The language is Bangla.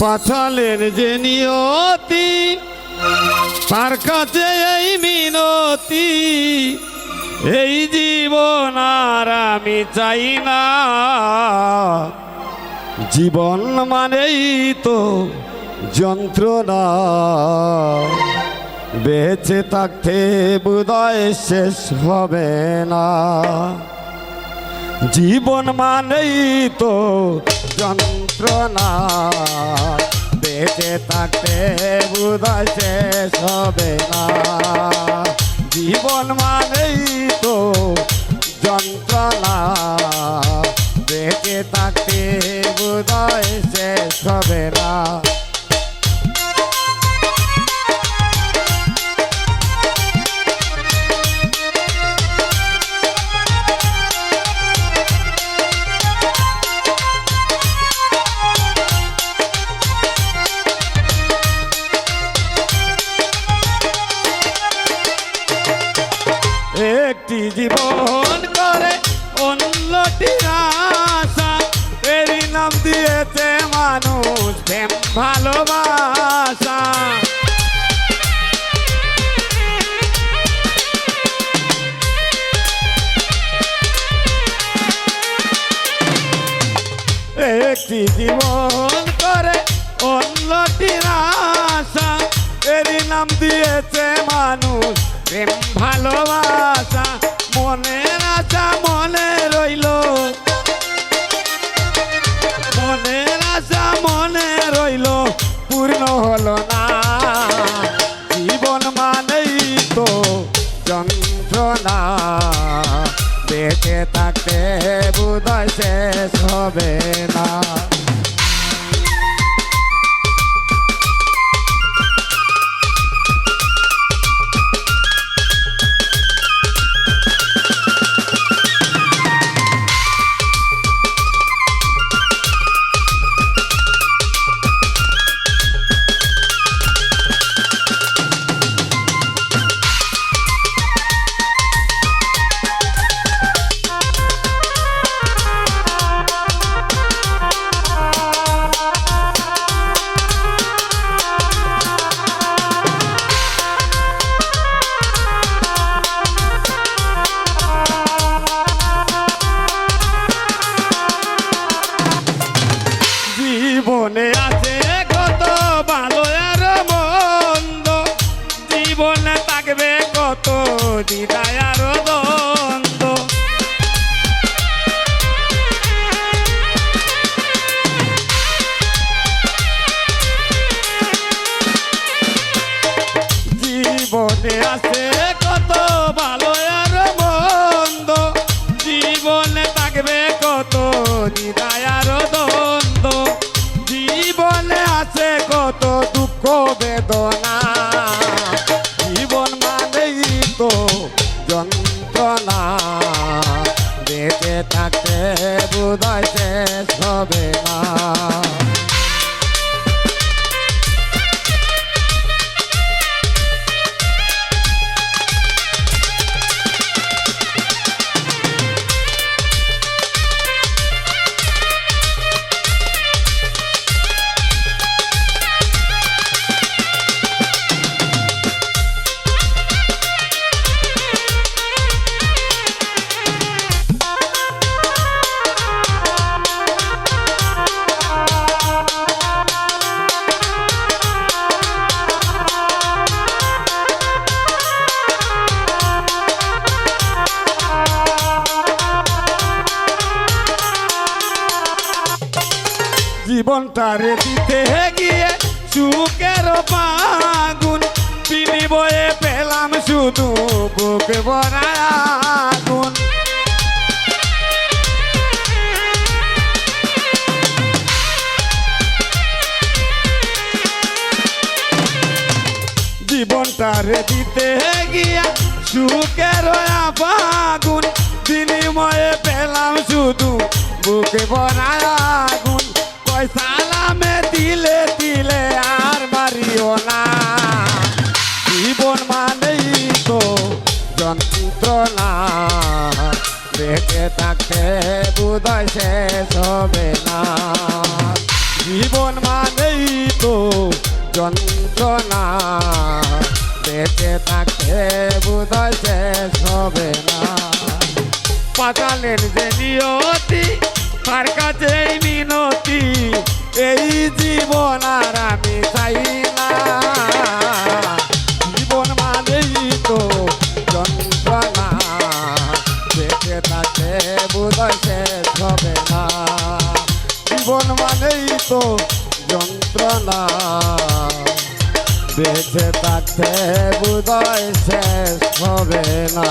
পাছালের যে নিয়তি, তার কাছে এই মিনতি, এই জীবন আর আমি চাই না। জীবন মানেই তো যন্ত্রণা, বেঁচে থাকতে বোধয় শেষ হবে না। জীবন মানেই তো যন্ত্রণা বেঁচে থাকতে বোধহয় শেষ হবে না। জীবন মানেই তো যন্ত্রণা। একটি জীবন করে অন্যটি আশা এরই নাম দিয়েছে মানুষ প্রেম, ভালোবাসা। একটি জীবন করে অন্যটি আশা এরই নাম দিয়েছে মানুষ প্রেম, ভালোবাসা। মনের আশা মনে রইল। মনের আশা মনে রইল, পূর্ণ হলো না। জীবন মানেই তো যন্ত্রণা। বেঁচে থাকতে বুধ শেষ হবে। দ্বন্দ্ব। জীবনে আছে কত ভালো আর মন্দ। জীবনে থাকবে দিতে গিয়ে সুখের পাগুন। বিনিময়ে পেলাম শুধু বুক ভরা আগুন। জীবনটারে দিতে গিয়া সুখের আগুন বিনিময়ে পেলাম শুধু বুকে ভরা আগুন। ওই সালামে দিলে দিলে আর মারিও না। জীবন মানেই তো যন্ত্রণা। দেখে তাকে বুধয় শেষ হবে না। জীবন মানেই তো যন্ত্রণা। দেখে তাকে বুধয় শেষ হবে না। পাতালেন যে নিয়তি, তার কাছেই মিনতি এই জীবন আর আমি চাই না। জীবন মানেই তো যন্ত্রণা, বেঁচে থাকতে বোধহয় শেষ হবে না। জীবন মানেই তো যন্ত্রণা, বেঁচে থাকতে বোধহয় শেষ হবে না।